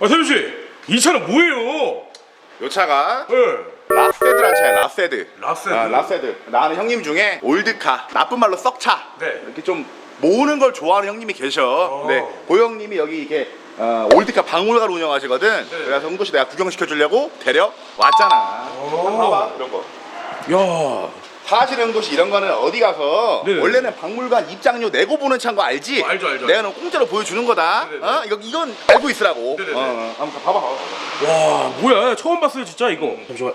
아 세민 씨, 이 차는 뭐예요? 요 차가 예. 라세드란 차야 라세드 라세드. 아, 라세드 나는 형님 중에 올드카 나쁜 말로 썩차 네. 이렇게 좀 모으는 걸 좋아하는 형님이 계셔 어. 네 고형님이 여기 이렇게 어, 올드카 박물관 운영하시거든 네. 그래서 흥도씨 내가 구경시켜 주려고 데려 왔잖아 오. 한번 봐봐 이런 거 야, 사실 흥도씨 이런 거는 어디 가서 네네. 원래는 박물관 입장료 내고 보는 차인 거 알지? 어, 알죠, 알죠. 내가 너 공짜로 보여주는 거다. 어? 이거, 이건 알고 있으라고 네네네. 어, 어. 한번 봐봐 봐봐 와, 뭐야? 처음 봤어요, 진짜 이거. 잠시만.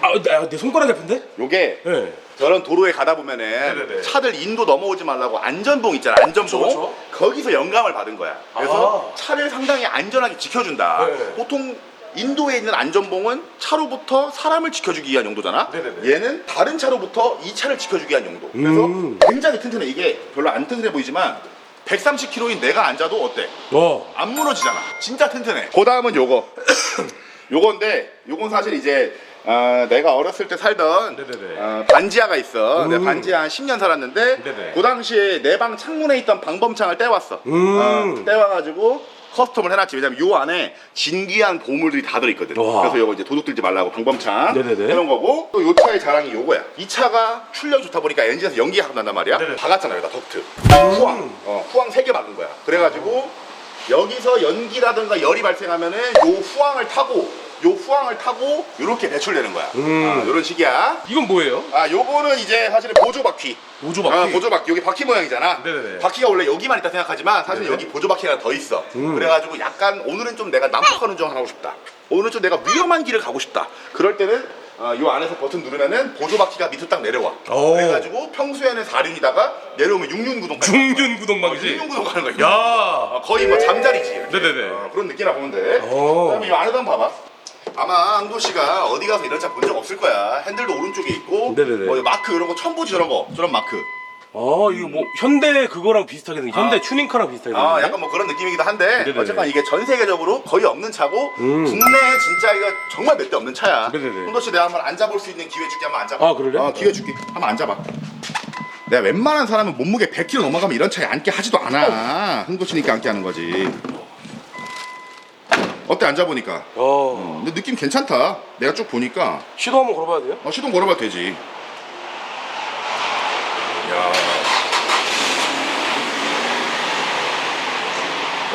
아, 내, 내 손가락 예쁜데? 요게 네. 저런 도로에 가다 보면은 네네네. 차들 인도 넘어오지 말라고 안전봉 있잖아 안전봉 그쵸, 그쵸. 거기서 영감을 받은 거야 그래서 아. 차를 상당히 안전하게 지켜준다 네. 보통 인도에 있는 안전봉은 차로부터 사람을 지켜주기 위한 용도잖아 네네네. 얘는 다른 차로부터 이 차를 지켜주기 위한 용도 그래서 음. 굉장히 튼튼해 이게 별로 안 튼튼해 보이지만 130kg인 내가 앉아도 어때? 와. 안 무너지잖아. 진짜 튼튼해. 그 다음은 요거. 요건데, 요건 사실 이제 어, 내가 어렸을 때 살던 네네네. 어, 반지하가 있어. 음. 내가 반지하 한 10년 살았는데, 네네. 그 당시에 내 방 창문에 있던 방범창을 떼왔어. 음. 어, 떼와가지고 커스텀을 해놨지. 왜냐면 요 안에 진귀한 보물들이 다 들어있거든. 와. 그래서 요거 이제 도둑 들지 말라고 방범창 네네네. 해놓은 거고, 또 요 차의 자랑이 요거야. 이 차가 출력 좋다 보니까 엔진에서 연기가 가끔 난단 말이야. 네네. 박았잖아, 여기다 덕트. 후황. 어, 후황 3개 박은 거야. 그래가지고, 여기서 연기라든가 열이 발생하면은 요 후황을 타고 요 후황을 타고 요렇게 배출되는 거야. 음. 아, 요런 식이야. 이건 뭐예요? 아, 요거는 이제 사실은 보조 바퀴. 보조 바퀴. 아, 보조 바퀴. 여기 바퀴 모양이잖아. 네네네. 바퀴가 원래 여기만 있다 생각하지만 사실 네네. 여기 보조 바퀴가 더 있어. 음. 그래가지고 약간 오늘은 좀 내가 난폭한 운전 하고 싶다. 오늘은 좀 내가 위험한 길을 가고 싶다. 그럴 때는 어, 요 안에서 버튼 누르면은 보조 바퀴가 밑으로 딱 내려와. 오. 그래가지고 평소에는 4륜이다가 내려오면 6륜 구동. 중륜 구동막이지. 6륜 구동 가는 거야. 야. 어, 거의 뭐 잠자리지. 이렇게. 네네네. 어, 그런 느낌이라 보면 돼. 오. 그다음에 이 안에도 한번 봐봐. 아마 ang도 씨가 어디 가서 이런 차 본 적 없을 거야. 핸들도 오른쪽에 있고, 네네네. 뭐 마크 이런 거 처음 보지 저런 거, 저런 마크. 아, 이거 뭐 현대 그거랑 비슷하게 생긴. 현대 아. 튜닝카랑 비슷하게 생긴. 아, 약간 뭐 그런 느낌이기도 한데, 네네네. 어쨌건 이게 전 세계적으로 거의 없는 차고, 음. 국내에 진짜 이거 정말 몇 대 없는 차야. 네네네. ang도 씨 내가 한번 앉아볼 수 있는 기회 줄게 한번 앉아봐. 아, 그러래? 어, 기회 줄게. 한번 앉아봐. 내가 웬만한 사람은 몸무게 100kg 넘어가면 이런 차에 앉게 하지도 않아. 흥도 씨니까 앉게 하는 거지. 어때 앉아보니까? 어. 근데 느낌 괜찮다. 내가 쭉 보니까 시도 한번 걸어봐야 돼요? 어, 시동 걸어봐도 되지. 야.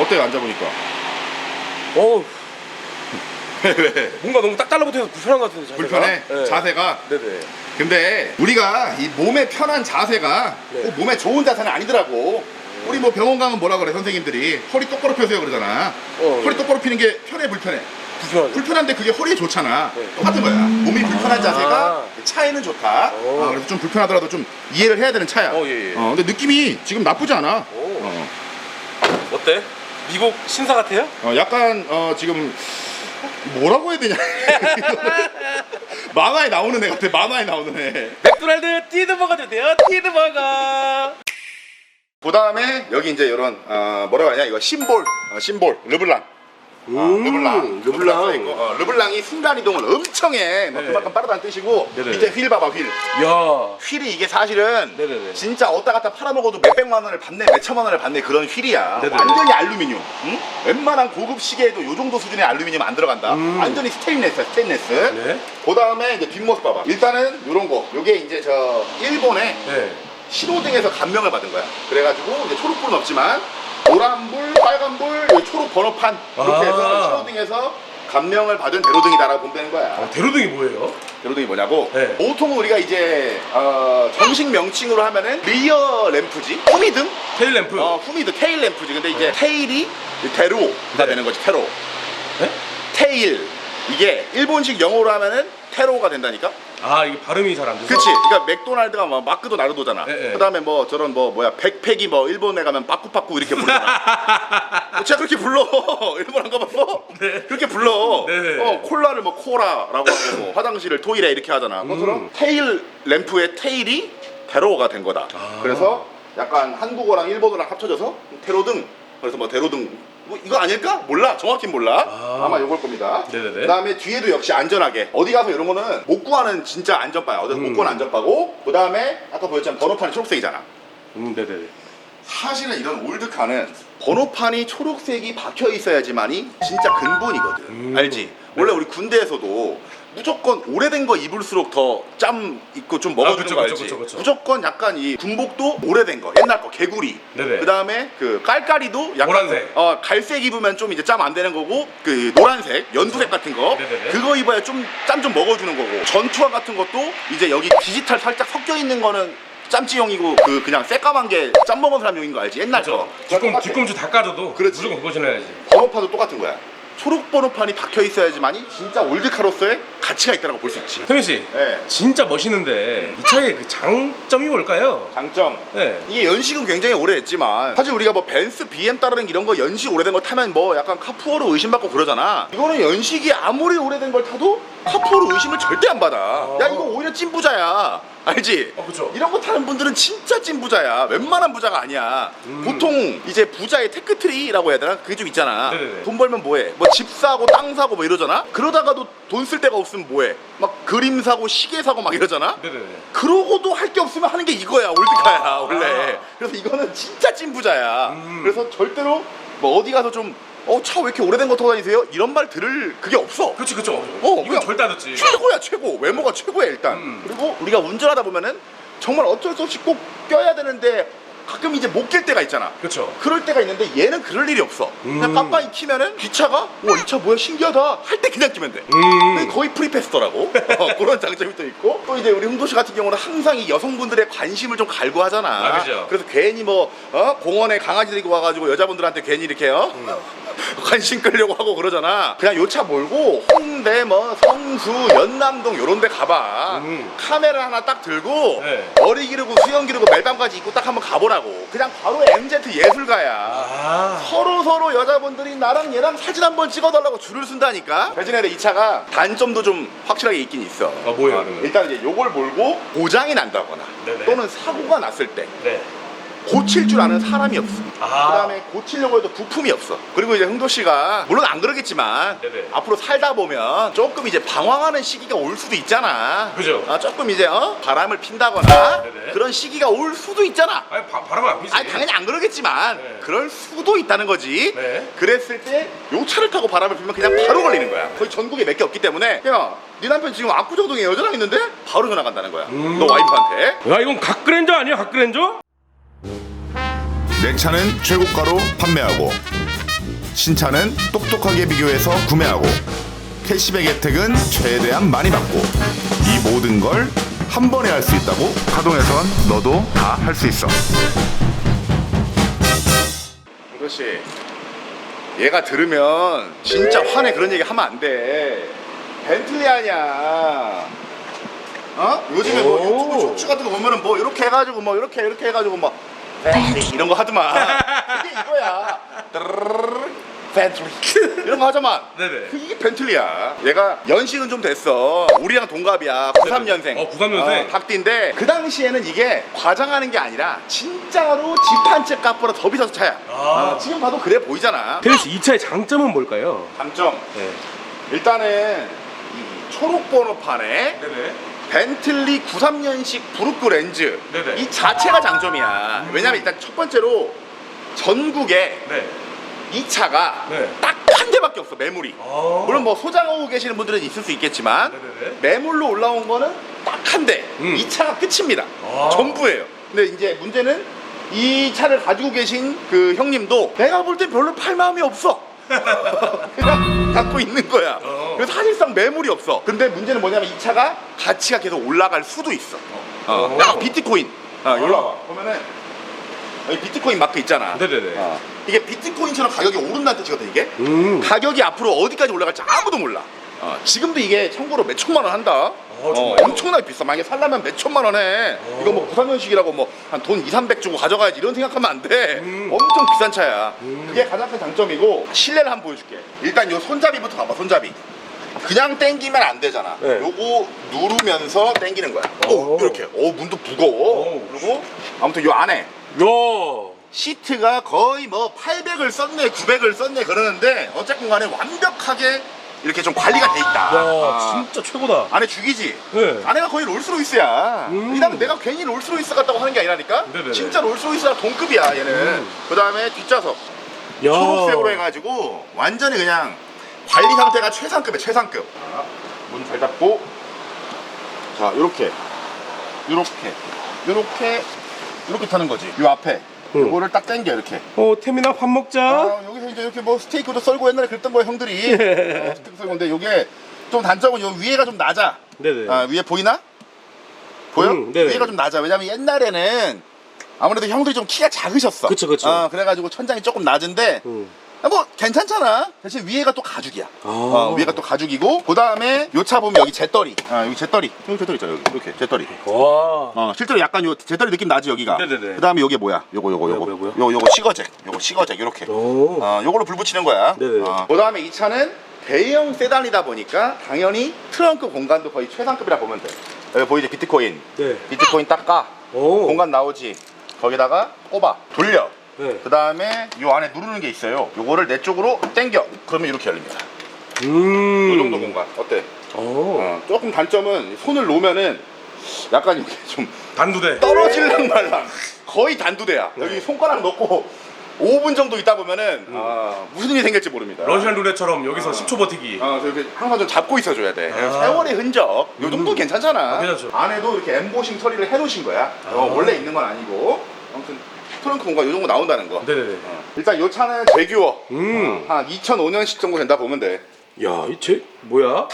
어때요 앉아보니까? 어, 왜? 뭔가 너무 딱 달라붙어서 불편한 것 같은데 자세가. 불편해? 네. 자세가? 네네. 근데 우리가 이 몸에 편한 자세가 네. 꼭 몸에 좋은 자세는 아니더라고. 우리 뭐 병원 가면 뭐라 그래 선생님들이 허리 똑바로 펴세요 그러잖아. 어, 허리 똑바로 피는 게 편해 불편해? 불편하죠. 불편한데 그게 허리에 좋잖아. 네. 똑같은 거야. 몸이 불편한 자세가 아. 차에는 좋다. 오. 아, 그래서 좀 불편하더라도 좀 이해를 해야 되는 차야. 어, 예, 예. 어, 근데 느낌이 지금 나쁘지 않아. 오. 어, 어때? 미국 신사 같아요? 어, 약간 어, 지금 뭐라고 해야 되냐? 만화에 나오는 애 같아. 만화에 나오는 애. 맥도날드 티드버거 주세요. 티드버거. 그 다음에 여기 이제 이런 어, 뭐라고 하냐 이거 심볼, 어, 심볼, 르블랑. 어, 음, 르블랑, 르블랑. 써있고, 어, 르블랑이 순간 이동을 엄청 해. 뭐 네. 그만큼 빠르다는 뜻이고 네네. 밑에 휠 봐봐 휠. 야. 휠이 이게 사실은 네네네. 진짜 어디다 갖다 팔아먹어도 몇 백만 원을 받네 몇 천만 원을 받네 그런 휠이야 네네네. 완전히 알루미늄 응? 웬만한 고급 시계에도 요 정도 수준의 알루미늄 안 들어간다 음. 완전히 스테인레스야 스테인레스 네. 그 다음에 이제 뒷모습 봐봐 일단은 요런 거 요게 이제 저 일본에 네. 신호등에서 감명을 받은 거야 그래가지고 이제 초록불은 없지만 노란불 빨간불 요 초록 번호판 이렇게 아. 해서 신호등에서 감명을 받은 대로등이다라고 보면 되는 거야 아, 대로등이 뭐예요? 대로등이 뭐냐고 네. 보통 우리가 이제 어, 정식 명칭으로 하면은 리어 램프지 후미등 테일 램프. 어 후미등 테일 램프지 근데 이제 테일이 대로가 네. 되는 거지 테로 네? 테일 이게 일본식 영어로 하면은 테로가 된다니까 아, 이게 발음이 잘 안 돼서. 그치 그러니까 맥도날드가 뭐 마크도 나르도잖아 네, 네. 그다음에 뭐 저런 뭐 뭐야 백팩이 뭐 일본에 가면 빠꾸빠꾸 이렇게 부르잖아 어, 진짜 그렇게 불러 일본 안 가봤어? 네. 그렇게 불러 네. 어 콜라를 뭐 코라라고 하고 뭐 화장실을 토이레 이렇게 하잖아 그것처럼 음. 테일 램프의 테일이 대로가 된 거다 아. 그래서 약간 한국어랑 일본어랑 합쳐져서 대로등 그래서 뭐 대로등 뭐 이거 아닐까? 몰라 정확히 몰라 아. 아마 요걸 겁니다 네네네. 그다음에 뒤에도 역시 안전하게 어디 가서 이런 거는 못 구하는 진짜 안전바야 어디서 못 음. 구하는 안전바고 그다음에 아까 보였지만 번호판이 초록색이잖아 음, 네네네. 사실은 이런 올드카는 번호판이 초록색이 박혀 있어야지만이 진짜 근본이거든. 음. 알지? 원래 우리 군대에서도 무조건 오래된 거 입을수록 더 짬 있고 좀 먹어주는 아, 그쵸, 거 그쵸, 알지? 그쵸, 그쵸. 무조건 약간 이 군복도 오래된 거, 옛날 거, 개구리. 네네. 그 다음에 그 깔깔이도 약간 노란색. 어 갈색 입으면 좀 이제 짬 안 되는 거고 그 노란색, 연두색 같은 거 네네네. 그거 입어야 좀 짬 좀 먹어주는 거고 전투화 같은 것도 이제 여기 디지털 살짝 섞여 있는 거는 짬찌용이고 그 그냥 새까만 게 짬 먹은 사람용인 거 알지? 옛날. 거. 뒤꿈 똑같아. 뒤꿈치 다 까져도 그렇지. 무조건 그거 신어야지. 번호판도 똑같은 거야. 초록 번호판이 박혀 있어야지만이 진짜 올드카로서의 가치가 있다고 볼 수 있지. 태민 씨, 네. 진짜 멋있는데 이 차의 그 장점이 뭘까요? 장점. 네. 이게 연식은 굉장히 오래됐지만 사실 우리가 뭐 벤츠, BM 따르는 이런 거 연식 오래된 거 타면 뭐 약간 카푸어로 의심받고 그러잖아. 이거는 연식이 아무리 오래된 걸 타도 카푸어로 의심을 절대 안 받아. 야 이거 오히려 찐부자야. 알지? 어, 그쵸. 이런 거 타는 분들은 진짜 찐 부자야. 웬만한 부자가 아니야. 음. 보통 이제 부자의 테크트리라고 해야 되나? 그게 좀 있잖아. 네네네. 돈 벌면 뭐해? 뭐 집 사고 땅 사고 뭐 이러잖아. 그러다가도 돈 쓸 데가 없으면 뭐해? 막 그림 사고 시계 사고 막 이러잖아. 네네네. 그러고도 할 게 없으면 하는 게 이거야 올드카야 아. 원래 그래서 이거는 진짜 찐 부자야 음. 그래서 절대로 뭐 어디 가서 좀 어 차 왜 이렇게 오래된 거 타고 다니세요? 이런 말 들을 그게 없어 그렇지 그렇죠. 어, 이건 그냥- 절대 안 듣지. 최고야 최고 외모가 최고야 일단 음. 그리고 우리가 운전하다 보면은 정말 어쩔 수 없이 꼭 껴야 되는데 가끔 이제 못 낄 때가 있잖아 그렇죠. 그럴 때가 있는데 얘는 그럴 일이 없어 그냥 음. 깜빡이 키면은 기차가 와 이 차 뭐야 신기하다 할 때 그냥 끼면 돼 음. 거의 프리패스더라고 어, 그런 장점이 또 있고 또 이제 우리 흥도 씨 같은 경우는 항상 이 여성분들의 관심을 좀 갈구 하잖아 아, 그죠. 그래서 괜히 뭐 어? 공원에 강아지 데리고 와가지고 여자분들한테 괜히 이렇게 어? 음. 관심 끌려고 하고 그러잖아 그냥 요 차 몰고 홍대 뭐 성수 연남동 요런 데 가봐 음. 카메라 하나 딱 들고 네. 머리 기르고 수염 기르고 멜빵까지 입고 딱 한번 가보라고 그냥 바로 MZ 예술가야 아. 서로 서로 여자분들이 나랑 얘랑 사진 한 번 찍어달라고 줄을 쓴다니까. 대신에 이 차가 단점도 좀 확실하게 있긴 있어. 아, 뭐예요, 그러면? 일단 이제 요걸 몰고 고장이 난다거나 네네. 또는 사고가 났을 때 네. 고칠 줄 아는 사람이 없어. 아. 그다음에 고치려고 해도 부품이 없어. 그리고 이제 흥도 씨가 물론 안 그러겠지만 네네. 앞으로 살다 보면 조금 이제 방황하는 시기가 올 수도 있잖아. 그죠. 아, 조금 이제 어? 바람을 핀다거나 네네. 그런 시기가 올 수도 있잖아. 아니 바, 바람은 안 피지. 아니 당연히 안 그러겠지만 네. 그럴 수도 있다는 거지. 네. 그랬을 때 요 차를 타고 바람을 피면 그냥 바로 걸리는 거야. 거의 전국에 몇 개 없기 때문에 야, 네 남편 지금 압구정동에 여자랑 있는데 바로 전화 간다는 거야. 음. 너 와이프한테. 야 이건 각그랜저 아니야 각그랜저? 내 차는 최고가로 판매하고 신차는 똑똑하게 비교해서 구매하고 캐시백 혜택은 최대한 많이 받고 이 모든 걸 한 번에 할 수 있다고 가동에선 너도 다 할 수 있어 씨. 얘가 들으면 진짜 화내 그런 얘기 하면 안 돼. 벤틀리 아니야. 어? 요즘에 뭐 오. 유튜브 쇼츠 같은 거 보면은 뭐 이렇게 해가지고 뭐 이렇게 이렇게 해가지고 뭐 벤틀리 이런 거 하더만. 그게 이거야. 드르르르 벤틀리 이런 거 하자만. 네네. 그 이게 벤틀리야. 얘가 연식은 좀 됐어. 우리랑 동갑이야. 93년생. 어, 93년생. 닭띠인데 그 당시에는 이게 과장하는 게 아니라 진짜로 집 한 채 값보다 더 비싸서 차야. 아. 어, 지금 봐도 그래 보이잖아. 태민 씨이 차의 장점은 뭘까요? 장점. 네. 일단은 이 초록 번호판에 네네. 벤틀리 93년식 브루크 렌즈 네네. 이 자체가 장점이야. 왜냐면 일단 첫 번째로 전국에 네. 이 차가 네. 딱 한 대밖에 없어 매물이. 아. 물론 뭐 소장하고 계시는 분들은 있을 수 있겠지만 네네네. 매물로 올라온 거는 딱 한 대. 음. 이 차가 끝입니다. 아. 전부예요. 근데 이제 문제는 이 차를 가지고 계신 그 형님도 내가 볼 땐 별로 팔 마음이 없어. 그냥 갖고 있는 거야. 어. 그래서 사실상 매물이 없어. 근데 문제는 뭐냐면 이 차가 가치가 계속 올라갈 수도 있어. 어. 어. 약간 비트코인. 어, 아. 여기로 와봐. 보면은 여기 비트코인 마크 있잖아. 네네네. 어. 이게 비트코인처럼 가격이 오른다는 뜻이거든 이게. 음. 가격이 앞으로 어디까지 올라갈지 아무도 몰라. 어, 지금도 이게 참고로 몇 천만 원 한다. 어, 정말요? 엄청나게 비싸. 만약에 살려면 몇 천만 원 해. 어. 이거 뭐 93년식이라고 뭐 한 돈 2, 300 주고 가져가야지 이런 생각하면 안 돼. 음. 엄청 비싼 차야. 음. 그게 가장 큰 장점이고 실내를 한번 보여줄게. 일단 요 손잡이부터 봐봐 손잡이. 그냥 땡기면 안 되잖아. 네. 요거 누르면서 땡기는 거야. 오. 오, 이렇게. 오, 문도 무거워. 오. 그리고 아무튼 요 안에 야. 시트가 거의 뭐 800을 썼네 900을 썼네 그러는데 어쨌든 간에 완벽하게 이렇게 좀 관리가 돼 있다 야 아. 진짜 최고다. 안에 죽이지 네. 아내가 거의 롤스로이스야 음. 이 다음 내가 괜히 롤스로이스 같다고 하는 게 아니라니까 네네네. 진짜 롤스로이스랑 동급이야 얘는 음. 그 다음에 뒷좌석 초록색으로 해가지고 완전히 그냥 관리 상태가 최상급이야 최상급 문 잘 닫고 자 요렇게 요렇게 요렇게 요렇게 타는 거지 요 앞에 응. 요거를 딱 당겨 이렇게 어 태민아 밥 먹자. 아, 여기서 이제 이렇게 뭐 스테이크도 썰고 옛날에 그랬던 거야 형들이 어, 스테이크 썰고 근데 요게 좀 단점은 요 위에가 좀 낮아 네네. 아, 위에 보이나? 보여? 음, 네네. 위에가 좀 낮아 왜냐면 옛날에는 아무래도 형들이 좀 키가 작으셨어 그쵸, 그쵸. 어, 그래가지고 천장이 조금 낮은데 음. 아, 뭐 괜찮잖아 대신 위에가 또 가죽이야 아. 어, 위에가 또 가죽이고 그 다음에 요 차 보면 여기 잿더리 아 여기 잿더리 여기 잿더리 있잖아 여기 이렇게 잿더리 와. 어 실제로 약간 요 잿더리 느낌 나지 여기가 네네네. 그 다음에 요게 뭐야 요거 요거 요거 뭐야, 뭐야? 요 요거 시거잭 요거 시거잭 요렇게 오. 어, 요걸로 불 붙이는 거야. 네네. 어. 그 다음에 이 차는 대형 세단이다 보니까 당연히 트렁크 공간도 거의 최상급이라 보면 돼. 여기 보이지 비트코인. 네. 비트코인 딱 까. 오. 공간 나오지. 거기다가 꼽아. 돌려. 네. 그 다음에 요 안에 누르는 게 있어요. 요거를 내 쪽으로 당겨. 그러면 이렇게 열립니다. 음. 요 정도 공간. 어때? 오. 어, 조금 단점은 손을 놓으면은 약간 이렇게 좀 단두대. 떨어질랑 말랑 거의 단두대야. 여기 손가락 넣고 5분 정도 있다 보면은 아, 무슨 일이 생길지 모릅니다. 러시안 룰렛처럼 여기서 10초 버티기. 아, 그래서 이렇게 항상 좀 잡고 있어줘야 돼. 아. 세월의 흔적. 요 정도 음. 괜찮잖아. 아, 괜찮죠. 안에도 이렇게 엠보싱 처리를 해놓으신 거야. 어, 아. 원래 있는 건 아니고. 아무튼 트렁크 공간 요 정도 나온다는 거. 네네네. 어. 일단 요 차는 제규어. 음. 한 2005년식 정도 된다 보면 돼. 야, 이쟤 뭐야?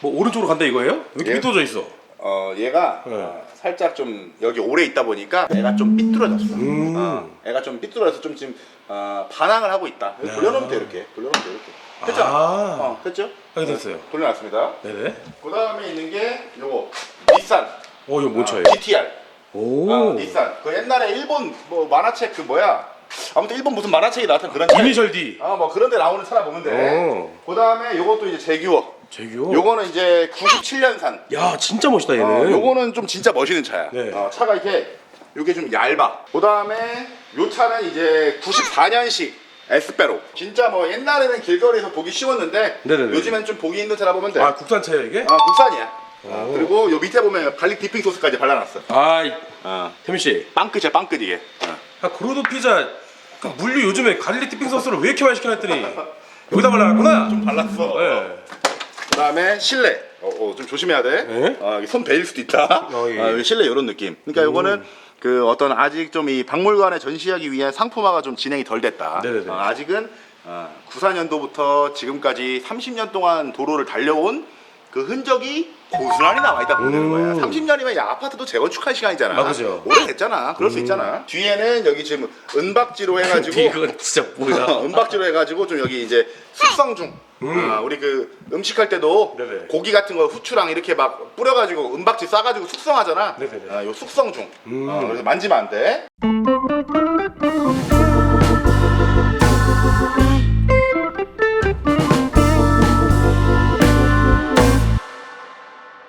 뭐 오른쪽으로 간다 이거예요? 왜 이렇게 예. 삐뚤어져 있어? 어, 얘가 네. 어, 살짝 좀 여기 오래 있다 보니까 애가 좀 삐뚤어졌어. 음. 어, 애가 좀 삐뚤어져서 좀 지금 어, 반항을 하고 있다. 야. 돌려놓으면 돼 이렇게. 돌려놓으면 돼 이렇게. 됐죠? 아. 어, 됐죠? 하게 됐어요. 돌려놨습니다. 네네. 그 다음에 있는 게 요거 닛산 어, 이거 뭔 차예요? GTR 오. 어, 닛산 그 옛날에 일본 뭐 만화책 그 뭐야 아무튼 일본 무슨 만화책이 나왔던 그런 차 이니셜 D. 아 뭐 그런 데 나오는 차라 보면 오. 돼그 다음에 요것도 이제 제규어 제규어. 요거는 이제 97년산 야, 진짜 멋있다 얘는. 어, 요거는 좀 진짜 멋있는 차야 네. 어, 차가 이렇게 요게 좀 얇아 그 다음에 요 차는 이제 94년식 에스페로 진짜 뭐 옛날에는 길거리에서 보기 쉬웠는데 네네네. 요즘엔 좀 보기 힘든 차라 보면 돼 아, 국산 차예요 이게? 어, 국산이야. 어, 오. 그리고 요 밑에 보면 갈릭 디핑 소스까지 발라놨어. 아, 이- 어. 태민 씨. 빵끝이야, 빵끝 이게. 어. 아, 그로도 피자 그 물류 요즘에 갈릭 디핑 소스를 왜 이렇게 많이 시켜놨더니 여기다 발라놨구나. 좀 발랐어. 네. 그다음에 실내. 어, 어, 좀 조심해야 돼. 네? 어, 여기 손 베일 수도 있다. 어, 예. 어, 여기 실내 이런 느낌. 그러니까 요거는 그 어떤 아직 좀 이 박물관에 전시하기 위한 상품화가 좀 진행이 덜 됐다. 네네네. 어, 아직은 어, 94년도부터 지금까지 30년 동안 도로를 달려온 그 흔적이 고스란히 남아 있다 보면 되는 거야. 음. 30년이면 야 아파트도 재건축할 시간이잖아. 아, 그죠. 음. 오래됐잖아. 그럴 수 있잖아. 뒤에는 여기 지금 은박지로 해가지고 이건 진짜 뭐야? 은박지로 해가지고 좀 여기 이제 숙성 중. 아, 우리 그 음식할 때도 네네. 고기 같은 거 후추랑 이렇게 막 뿌려가지고 은박지 싸가지고 숙성하잖아. 네네네. 아, 요 숙성 중. 음. 어, 그래서 만지면 안 돼.